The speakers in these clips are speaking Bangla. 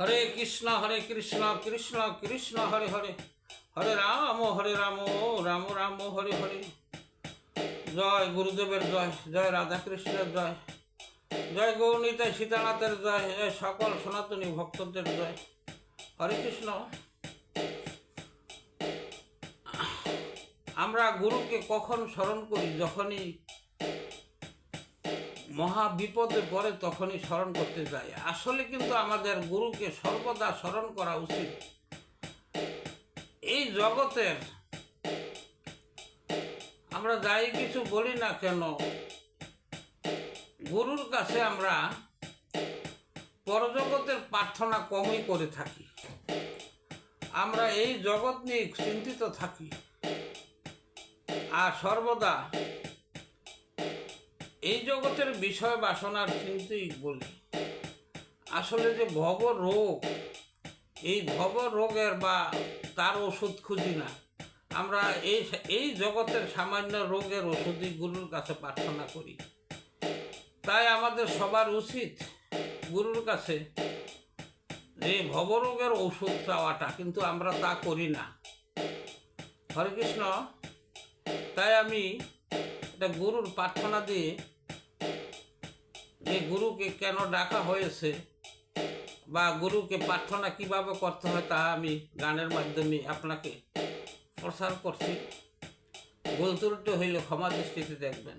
হরে কৃষ্ণ হরে কৃষ্ণ কৃষ্ণ কৃষ্ণ, হরে হরে। হরে রাম হরে রাম রাম রাম, হরে হরে। জয় গুরুদেবের জয় জয় রাধা কৃষ্ণের জয়। জয় গৌরীতায় সীতানাথের জয় জয় সকল সনাতনী ভক্তদের জয়। হরে কৃষ্ণ। আমরা গুরুকে কখন স্মরণ করি? যখনই মহা বিপদে পড়ে তখনই স্মরণ করতে যাই আসলে কিন্তু আমাদের গুরুকে সর্বদা স্মরণ করা উচিত। এই জগতের আমরা যাই কিছু বলি না কেন, গুরুর কাছে আমরা পরজগতের প্রার্থনা কমই করে থাকি। আমরা এই জগৎ নিয়ে চিন্তিত থাকি। আর সর্বদা এই জগতের বিষয় বাসনার চিন্তাই বলি আসলে যে ভব রোগ, এই ভব রোগের বা তার ওষুধ খুঁজি না। আমরা এই এই জগতের সামান্য রোগের ওষুধই গুরুর কাছে প্রার্থনা করি। তাই আমাদের সবার উচিত গুরুর কাছে এই ভবরোগের ওষুধ চাওয়াটা, কিন্তু আমরা তা করি না। হরে কৃষ্ণ। তাই আমি এটা গুরুর প্রার্থনা দিয়ে যে গুরুকে কেন ডাকা হয়েছে বা গুরুকে প্রার্থনা কীভাবে করতে হয় তা আমি গানের মাধ্যমে আপনাকে প্রসার করছি। ত্রুটি হইলে ক্ষমা দৃষ্টিতে দেখবেন।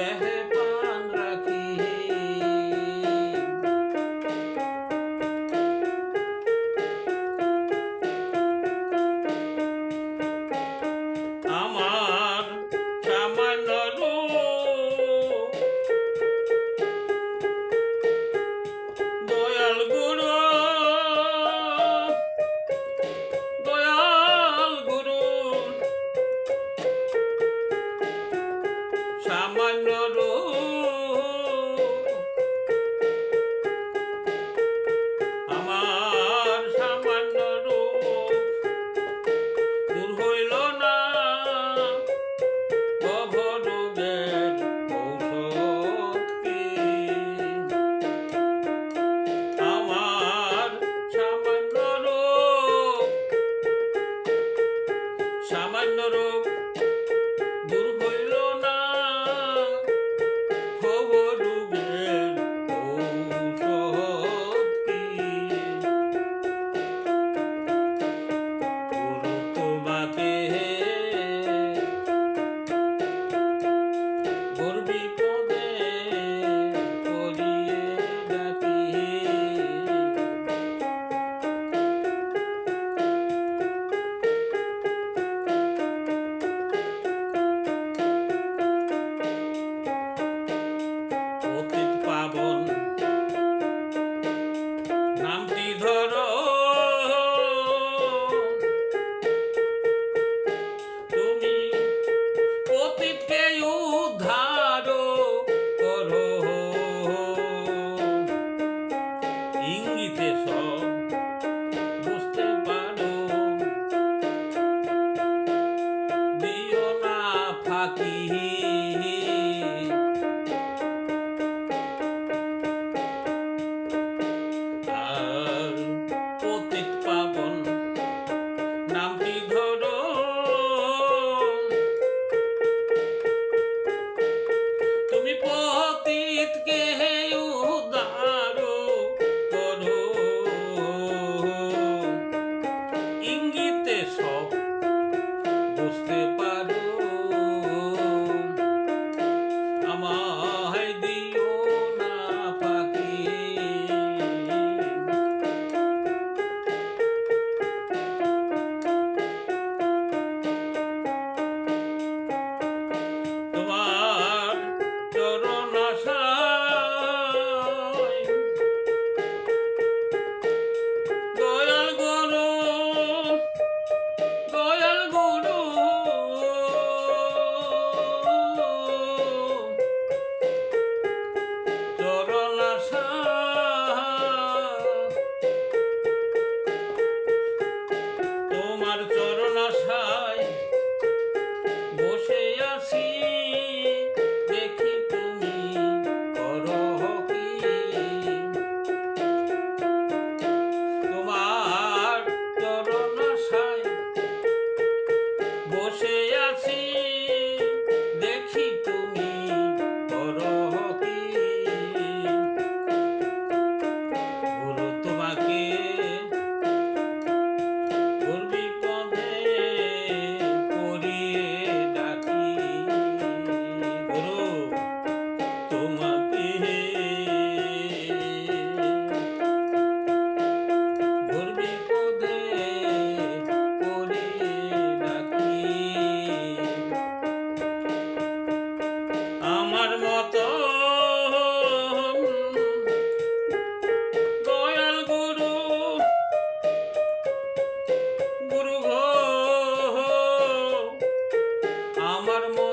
Let হইল বুঝতে পারি Baltimore.